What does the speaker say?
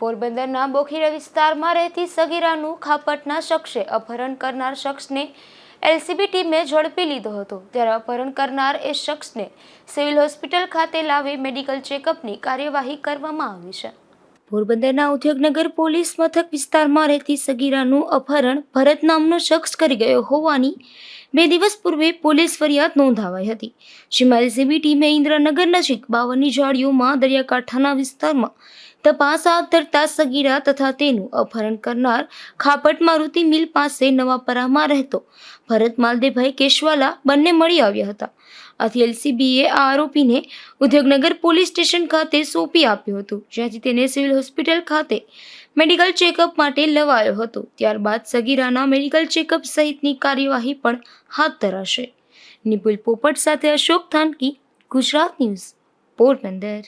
પોરબંદરના બોખીરા વિસ્તારમાં રહેતી સગીરાનું ખાપટના શખ્સે અપહરણ કરનાર શખ્સને એલસીબી ટીમે ઝડપી લીધો હતો. ત્યારે અપહરણ કરનાર એ શખ્સને સિવિલ હોસ્પિટલ ખાતે લાવી મેડિકલ ચેકઅપની કાર્યવાહી કરવામાં આવી છે. પોરબંદરના ઉદ્યોગનગર પોલીસ મથક વિસ્તારમાં રહેતી સગીરાનું અપહરણ ભરત નામનો શખ્સ કરી ગયો હોવાની બે દિવસ પૂર્વે પોલીસ ફરિયાદ નોંધાવાઈ હતી. જેમાં એલસીબી ટીમે ઇન્દ્રનગર નજીક બાવનની ઝાડીઓમાં દરિયાકાંઠાના વિસ્તારમાં તપાસ હાથ ધરતા સગીરા તથા તેનું અપહરણ કરનાર ખાપટ મારુતિ મિલ પાસે નવાપરામાં રહેતો. ભરત માલદેભાઈ કેશવાલા બંને મળી આવ્યા હતા. આથી એલસીબીએ આ આરોપીને ઉદ્યોગનગર પોલીસ સ્ટેશન ખાતે સોંપી આપ્યું હતું, જ્યાંથી તેને સિવિલ હોસ્પિટલ ખાતે મેડિકલ ચેકઅપ માટે લવાયો હતો. ત્યારબાદ સગીરાના મેડિકલ ચેકઅપ સહિતની કાર્યવાહી પણ હાથ ધરાશે. નિપુલ પોપટ સાથે અશોક થાનકી, ગુજરાત ન્યૂઝ, પોરબંદર.